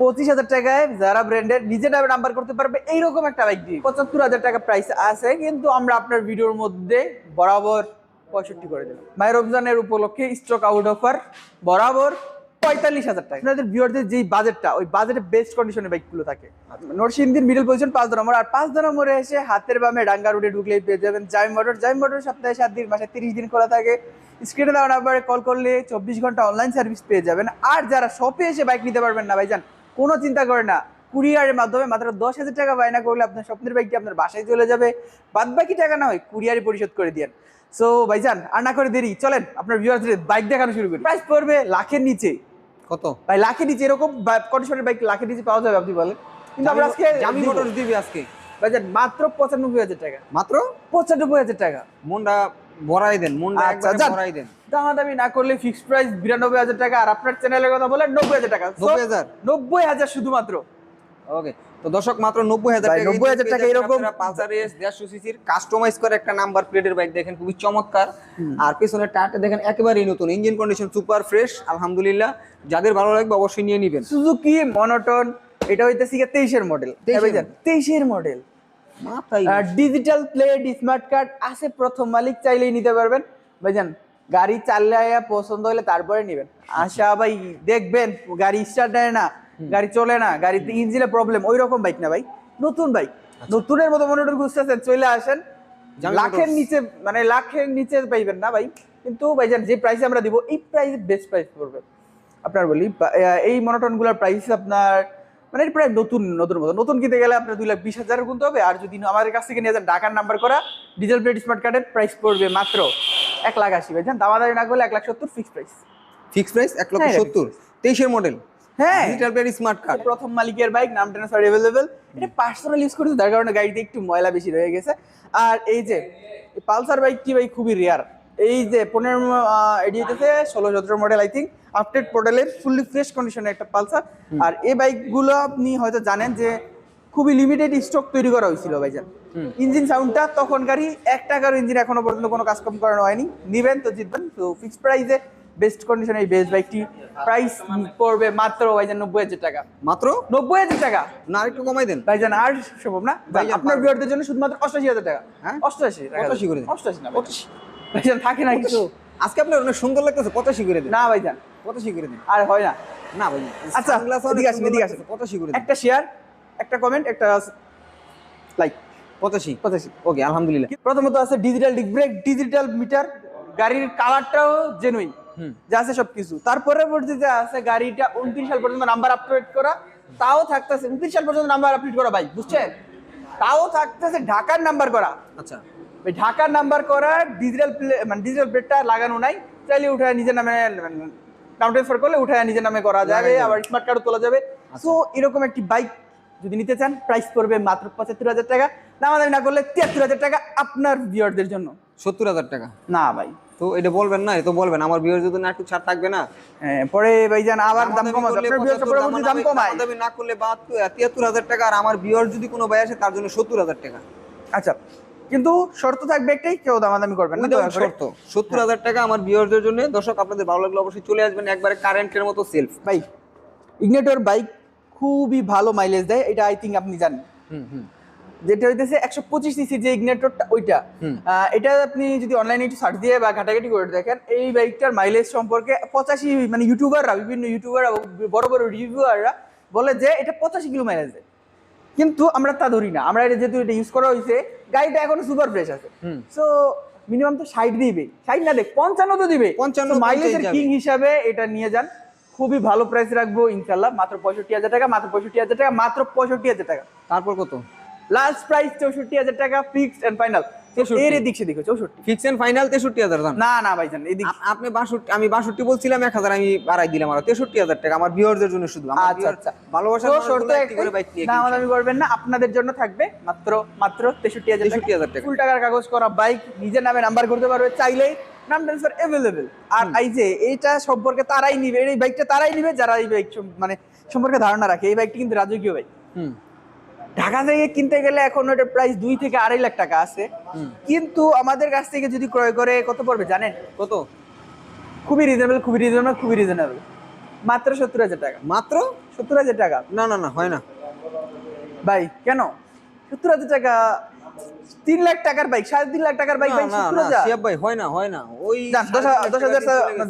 পঁচিশ হাজার টাকায় যারা ব্র্যান্ডের নিজে নামে নাম্বার করতে পারবে, এইরকম একটা বাইক দিয়ে। পঁচাত্তর হাজার টাকা প্রাইস আছে, কিন্তু আমরা আপনার ভিডিওর মধ্যে বরাবর পঁয়ষট্টি করে দেবো মায়ের রমজানের উপলক্ষে স্টক আউট অফার বরাবর পঁয়তাল্লিশ হাজার টাকা। আপনাদের ভিউয়ারদের যেই বাজেটটা ওই বাজেটে বেস্ট কন্ডিশনের বাইকগুলো থাকে। নরসিংদীর মিডল পজিশন পাঁচ নম্বর, আর পাঁচ নম্বরে এসে হাতের বামে ডাঙ্গা রোডে ঢুকলেই পেয়ে যাবেন জাই মোটর জাই মোটর সপ্তাহে সাত দিন, মাসে তিরিশ দিন খোলা থাকে। স্ক্রিনে দেওয়া নাম্বারে কল করলে চব্বিশ ঘণ্টা অনলাইন সার্ভিস পেয়ে যাবেন। আর যারা শপে এসে বাইক নিতে পারবেন না ভাইজান কোনো চিন্তা করে না। কুরিয়ারের মাধ্যমে মাত্র দশ হাজার টাকা বায়না করলে আপনার স্বপ্নের বাইকটি আপনার বাসায় চলে যাবে। বাদ বাকি টাকা না হয় কুরিয়ারে পরিশোধ করে দিয়েন। সো ভাইজান আর না করে দেরি। চলেন আপনার ভিউয়ারদের বাইক দেখানো শুরু করি। প্রাইস পড়বে লাখের নিচে। কত? ভাই লাখের নিচে এরকম কন্ডিশনের বাইক লাখের নিচে পাওয়া যাবে আপনি বলেন। কিন্তু আমরা আজকে জামি মোটরস দিবি আজকে। ভাইজান মাত্র পঁচানব্বই হাজার টাকা। মাত্র? পঁচানব্বই হাজার টাকা। মনটা ভরাই দেন মনটা আচ্ছা, একবারে ভরাই দেন। দামাদামি না করলে ফিক্সড প্রাইস বিরানব্বই হাজার টাকা আর আপনার চ্যানেলের কথা বলে নব্বই হাজার টাকা। So, 90,000? নব্বই হাজার শুধুমাত্র। ওকে তো দর্শক মাত্র নব্বই হাজার ভাই, টাকা 90,000 টাকা এরকম- পালসার এস দেড়শো সিসির কাস্টমাইজ করে একটা নাম্বার প্লেটের বাইক দেখেন খুবই চমৎকার। আর পেছনের টায়ারটা দেখেন একেবারেই নতুন। ইঞ্জিন কন্ডিশন সুপার ফ্রেশ আলহামদুলিল্লাহ। যাদের ভালো লাগবে অবশ্যই নিয়ে নেবেন। সুজুকি মনোটন এটা হইতেছে গিয়ে তেইশের মডেল 23 ভাইজান তেইশের model digital plate smart card আছে প্রথম মালিক চাইলেই নিতে পারবেন। ভাইজান গাড়ি চালাইয়া পছন্দ হলে তারপরে নেবেন। আশা ভাই দেখবেন গাড়ি স্টার্ট দেয় না গাড়ি চলে না গাড়িতে ইঞ্জিনে প্রবলেম ওই রকম বাইক না ভাই। নতুন বাইক নতুনের মতো মনোটন খুঁজতেছেন চলে আসেন। লাখের নিচে মানে লাখের নিচে পাইবেন না ভাই। কিন্তু ভাইজান যে প্রাইসে আমরা দিব এই প্রাইস বেস্ট প্রাইস পড়বে। আপনার বলি এই মনোটনগুলার প্রাইস আপনার মানে এটা প্রায় নতুন নতুন মতো। নতুন কিনতে গেলে আপনার দুই লাখ বিশ হাজার গুনতে হবে আর যদি আমাদের কাছ থেকে নিয়ে যান ঢাকার নাম্বার করা ডিজেল প্লেট স্মার্ট কার্ডের প্রাইস পড়বে মাত্র এক লাখ আশি। ভাইজান দামাদারি না করলে এক লাখ সত্তর ফিক্স প্রাইস ফিক্স প্রাইস এক লক্ষ হ্যাঁ, সত্তর। তেইশের মডেল হ্যাঁ। ডিজিটাল প্লেট স্মার্ট কার্ড প্রথম মালিকের বাইক নাম ট্রান্সফার অ্যাভেলেবেল এটা পার্সোনাল ইউজ করেছে যার কারণে গাড়িতে একটু ময়লা বেশি রয়ে গেছে। আর এই যে পালসার বাইকটি ভাই খুবই রেয়ার এই যে পনেরো এডি হইতেছে ষোলো সতেরো মডেল আই থিঙ্ক আপডেট মডেলের ফুললি ফ্রেশ কন্ডিশনের একটা পালসার। আর এই বাইকগুলো আপনি হয়তো জানেন যে খুবই লিমিটেড স্টক তৈরি করা হয়েছিল ভাইজান। ইঞ্জিন সাউন্ডটা তখনকারই এক টাকার ইঞ্জিন এখনও পর্যন্ত কোনো কাজ কম করানো হয়নি। নিবেন তো জিতবেন। তো ফিক্স প্রাইসে বেস্ট কন্ডিশনে এই বেস্ট বাইকটি প্রাইস পড়বে মাত্র ভাইজান নব্বই হাজার টাকা। মাত্র? নব্বই হাজার টাকা। না একটু কমাই দেন। ভাইজান আর সম্ভব না। আপনার। বিয়ারদের জন্য শুধুমাত্র অষ্টাশি হাজার টাকা। হ্যাঁ? অষ্টাশি। পঁচাশি করে অষ্টাশি না পঁচাশি ভাইজান থাকে না কিছু। আজকে আপনার অনেক সুন্দর লাগতেছে পঁচাশি করে দেন। না ভাইজান। পঁচাশি করে দেন। আর হয় না। না ভাই আচ্ছা, এদিকে আসেন, এদিকে আসেন। পঁচাশি করে একটা শেয়ার একটা কমেন্ট একটা লাইক পঁচাশি। পঁচাশি। ওকে আলহামদুলিল্লাহ। প্রথমত আছে digital disc brake digital meter গাড়ির কালারটাও জেনুইন। যা আছে সবকিছু। তার পরবর্তীতে আছে গাড়িটা উনত্রিশ সাল পর্যন্ত নাম্বার আপডেট করা। তাও থাকতেছে উনত্রিশ সাল পর্যন্ত নাম্বার আপডেট করা ভাই বুঝছেন? তাও থাকতেছে ঢাকার নাম্বার করা। আচ্ছা। ঢাকার নাম্বার করা ডিজিটাল মানে ডিজিটাল প্লেটটা লাগানো নাই চাইলে উঠায় নিজের নামে নাম ট্রান্সফার করলে উঠায় নিজের নামে করা যাবে আবার স্মার্ট কার্ডও তোলা যাবে। সো এরকম একটি বাইক যদি নিতে চান প্রাইস পড়বে মাত্র পঁচাত্তর হাজার টাকা। দামাদামি না করলে তিয়াত্তর হাজার টাকা আপনার ভিউয়ারদের জন্য। সত্তর হাজার টাকা? না ভাই। তো এটা বলবেন না এটা বলবেন আমার বিয়ের যদি না একটু ছাড় থাকবে না? হ্যাঁ, পরে ভাইজান আবার দাম কমাবে আপনার ভিউয়ারটা 75, পরবর্তী দাম কমায়। দামাদামি না করলে তিয়াত্তর হাজার টাকা আর আমার বিয়ের যদি কোনো ভাই আসে তার জন্য সত্তর হাজার টাকা। আচ্ছা কিন্তু শর্ত থাকবে একটাই কেউ দামাদামি করবেন না শর্ত। সত্তর হাজার টাকা আমার বিয়েরদের জন্য। দর্শক আপনাদের ভালো লাগলে অবশ্যই চলে আসবেন একবারে কারেন্টের মতো সেলফ ভাই ইগনেটর বাইক খুবই ভালো মাইলেজ দেয় এটা আই থিঙ্ক আপনি জানেন। যেটা হইতেছে একশো পঁচিশ সিসি যে ইগনেটরটা ওইটা। এটা আপনি যদি অনলাইনে একটু সার্চ দিয়ে বা ঘাটাঘাটি করে দেখেন এই বাইকটার মাইলেজ সম্পর্কে পঁচাশি মানে ইউটিউবাররা বিভিন্ন ইউটিউবাররা বড় বড় রিভিউয়াররা বলে যে এটা পঁচাশি কিলো মাইলেজ দেয়। কিন্তু আমরা তা ধরি না। আমরা এটা যেহেতু এটা ইউজ করা হয়েছে গাড়িটা এখনও সুপার ফ্রেশ আছে। সো মিনিমাম তো ষাট দিবে। ষাট না দেখ পঞ্চান্ন তো দিবে। 55 মাইলেজের। কিং হিসাবে এটা নিয়ে যান। খুবই ভালো প্রাইস রাখব ইনশাল্লাহ মাত্র পঁয়ষট্টি হাজার টাকা মাত্র পঁয়ষট্টি হাজার টাকা মাত্র পঁয়ষট্টি হাজার টাকা। তারপর কত? লাস্ট প্রাইস চৌষট্টি হাজার টাকা ফিক্সড এন্ড ফাইনাল 64 এর এদিক সেদিকে চৌষট্টি। ফিক্স এন্ড ফাইনাল তেষট্টি হাজার না না ভাইজান এদিক। আপ- আপনি বাষট্টি আমি বাষট্টি বলছিলাম এক হাজার আমি বাড়াই দিলাম আর। তেষট্টি হাজার টাকা আমার ভিউয়ারদের জন্য শুধু। আচ্ছা আচ্ছা। ভালোবাসার শর্ত করে বাইক নিয়ে না করবেন না আপনাদের জন্য থাকবে মাত্র মাত্র তেষট্টি হাজার 63,000 টাকা। ফুল টাকার কাগজ করা বাইক নিজের নামে নাম্বার করতে পারবে চাইলেই নাম ট্রান্সফার অ্যাভেলেবেল আর এই যে এইটা সম্পর্কে তারাই নিবে এই বাইকটা তারাই নিবে যারা এই বাইক মানে সম্পর্কে ধারণা রাখে এই বাইকটি কিন্তু রাজকীয় বাইক। হুম। ঢাকা থেকে কিনতে গেলে এখন ওটার প্রাইস দুই থেকে আড়াই লাখ টাকা আছে। কিন্তু আমাদের কাছ থেকে যদি ক্রয় করে কত পড়বে জানেন? কত? খুবই রিজনেবল খুবই রিজনেবল খুবই রিজনেবল মাত্র সত্তর হাজার টাকা। মাত্র? সত্তর হাজার টাকা? না না না হয় না। ভাই কেন? সত্তর হাজার টাকা তিন লাখ টাকার বাইক সাড়ে তিন লাখ টাকার বাইক ভাই হয় না হয় না। ওই দশ হাজার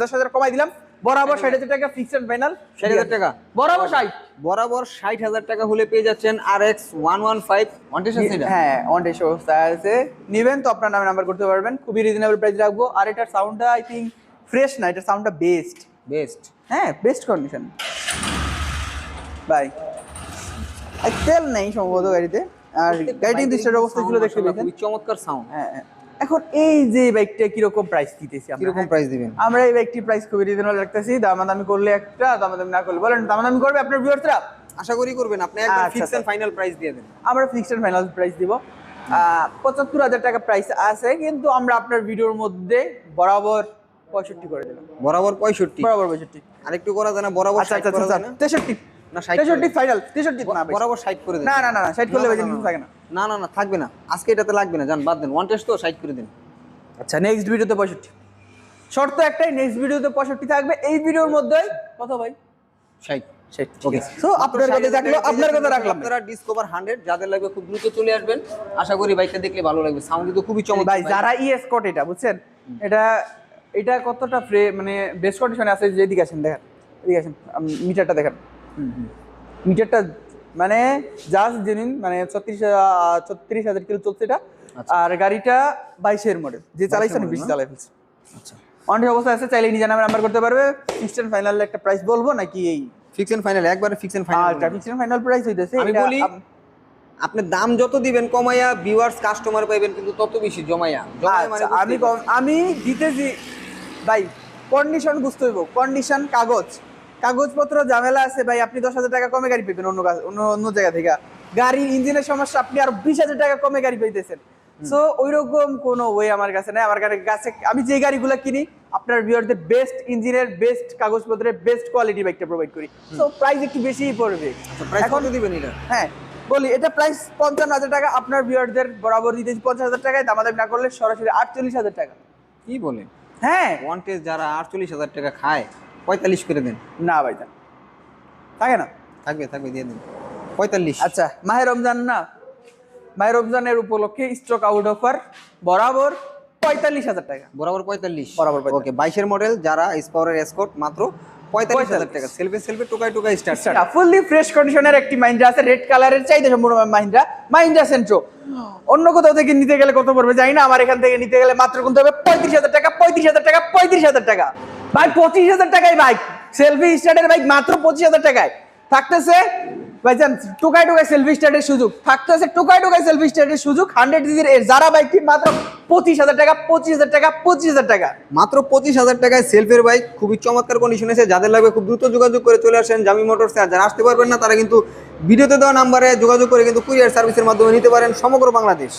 দশ হাজার কমাই দিলাম। বরাবর ষাট হাজার টাকা ফিক্সড ফাইনাল ষাট হাজার টাকা। বরাবর ষাট? বরাবর ষাট হাজার টাকা হলে পেয়ে যাচ্ছেন আর এক্স ওয়ান ওয়ান ফাইভ হ্যাঁ অনটেস অবস্থায় আছে। নিবেন তো আপনার নামে নাম্বার করতে পারবেন। খুবই রিজনেবল প্রাইস রাখব। আর এটার সাউন্ডটা আই থিঙ্ক ফ্রেশ না এটার সাউন্ডটা বেস্ট বেস্ট হ্যাঁ বেস্ট কন্ডিশন বাই তেল নেই সম্ভবত গাড়িতে। আর গাড়িটি দৃশ্যের অবস্থা ছিল দেখতে পেয়েছেন চমৎকার সাউন্ড হ্যাঁ হ্যাঁ। এখন এই যে বাইকটা কীরকম প্রাইস দিতেছি কীরকম হ্যাঁ? প্রাইস দিবেন? আমরা এই বাইকটি প্রাইস খুবই রিজনেবল রাখতেছি। দামাদামি করলে একটা দামাদামি না করলে বলেন দামাদামি করবে আপনার ভিউয়ার্সরা আশা করি করবেন। আপনি একদম আচ্ছা, ফিক্স আচ্ছা। এন্ড ফাইনাল প্রাইস দিয়ে দেন। আমরা ফিক্সড এন্ড ফাইনাল প্রাইস দিব। পঁচাত্তর হাজার টাকা প্রাইস আছে কিন্তু আমরা আপনার ভিডিওর মধ্যে বরাবর পঁয়ষট্টি করে দিলাম। বরাবর পঁয়ষট্টি? বরাবর পঁয়ষট্টি। আরেকটু করা যায় না? বরাবর আচ্ছা আচ্ছা আচ্ছা না? তেষট্টি। না ফাইনাল না বরাবর ষাট করে দেন। না না করলে না, না, কিছু না, থাকে না। না না না থাকবে না। আজকে এটাতে লাগবে না জান বাদ দেন। ওয়ান টেস্ট তো ষাট করে দিন। আচ্ছা নেক্সট ভিডিওতে পঁয়ষট্টি। শর্ত একটাই নেক্সট ভিডিওতে থাকবে। এই ভিডিওর কত ভাই? আশা করি বাইকটা দেখলে ভালো লাগবে। সাউন্ড কিন্তু খুবই চমৎকার যারা ই স্কট এটা বুঝছেন? এটা এটা কতটা ফ্রে মানে বেস্ট কন্ডিশনে আছে যে এদিকে আসেন দেখেন। এদিকে আসেন মিটারটা দেখেন। মিটারটা মানে জাস্ট জেনুইন মানে ছত্রিশ ছত্রিশ হাজার কিলো চলছে এটা। আচ্ছা। আর গাড়িটা বাইশের মডেল যে চালাইছে না বেশি চালাই ফেলছে। আচ্ছা। অনেক অবস্থা আছে চাইলে নিজের নামে নাম্বার করতে পারবে। ফিক্সড ফাইনাল একটা প্রাইস বলব নাকি এই? ফিক্স এন্ড ফাইনাল একবারে ফিক্স এন্ড আর ফাইনাল ফাইনাল প্রাইস হইতেছে আমি বলি, আপনি দাম যত দিবেন কমাইয়া ভিউয়ার্স কাস্টমার পাইবেন কিন্তু তত বেশি জমাইয়া। মানে আচ্ছা, আমি আমি দিতেছি ভাই কন্ডিশন বুঝতে হইব। কন্ডিশন কাগজ। কাগজপত্র ঝামেলা আছে ভাই আপনি দশ হাজার টাকা কমে গাড়ি পেবেন অন্য অন্য জায়গা থেকে। গাড়ির ইঞ্জিনের সমস্যা আপনি আর বিশ হাজার টাকা কমে গাড়ি পাইতেছেন। সো ওইরকম কোনো ওয়ে আমার কাছে নাই। আমার কাছে আমি যে গাড়িগুলো কিনি আপনার ভিউয়ারদের বেস্ট ইঞ্জিনের বেস্ট কাগজপত্রের বেস্ট কোয়ালিটি বাইকটা প্রোভাইড করি। সো প্রাইস একটু বেশিই পড়বে। এখন- কত দিবেন এটা? হ্যাঁ বলি এটা প্রাইস পঞ্চান্ন হাজার টাকা আপনার ভিউয়ারদের বরাবর দিতেছি পঞ্চাশ হাজার টাকায় দামাদামি না করলে সরাসরি আটচল্লিশ হাজার টাকা। কি বলেন হ্যাঁ। ওয়ান টেস্ট যারা আটচল্লিশ হাজার টাকা খায় পঁয়তাল্লিশ করে দিন। না ভাই থাকে। না? থাকবে থাকবে দিয়ে দিন। পঁয়তাল্লিশ। আচ্ছা মাহে রমজান না? মাহে রমজানের উপলক্ষে স্টক আউট অফার বরাবর পঁয়তাল্লিশ হাজার টাকা। বরাবর পঁয়তাল্লিশ। বরাবর ওকে বাইশের মডেল যারা স্পাওয়ারের এসকোট মাত্র পঁয়তাল্লিশ হাজার টাকা। সেলফে সেলফে টোকায় টোকায় স্টার্ট ফুললি ফ্রেশ কন্ডিশনের একটি মাইন্ড্রা আছে রেড কালারের চাইতে সম্পূর্ণ মাইন্ড্রা মাইন্ড্রা সেন্ট্রো অন্য কোথাও থেকে নিতে গেলে কত পড়বে? জানি না আমার এখান থেকে নিতে গেলে মাত্র কিনতে হবে পঁয়ত্রিশ হাজার টাকা পঁয়ত্রিশ হাজার টাকা পঁয়ত্রিশ হাজার টাকা। ভাই পঁচিশ হাজার টাকায় বাইক সেলফি স্টার্টের বাইক মাত্র পঁচিশ হাজার টাকায়। থাকতেছে ভাইজান টোকায় টোকায় সেলফি স্টার্টের সুযোগ। থাকতেছে টোকায় টোকায় সেলফি স্টার্টের সুযোগ হান্ড্রেড ডিজির যারা বাইকটি মাত্র পঁচিশ হাজার টাকা, পঁচিশ হাজার টাকা, পঁচিশ হাজার টাকা? মাত্র পঁচিশ হাজার টাকায় সেলফের বাইক খুবই চমৎকার কন্ডিশনে আছে যাদের লাগবে খুব দ্রুত যোগাযোগ করে চলে আসেন জামি মোটরসে। আর যারা আসতে পারবেন না, তারা কিন্তু ভিডিওতে দেওয়া নাম্বারে যোগাযোগ করে কিন্তু কুরিয়ার সার্ভিসের মাধ্যমে নিতে পারেন সমগ্র বাংলাদেশ।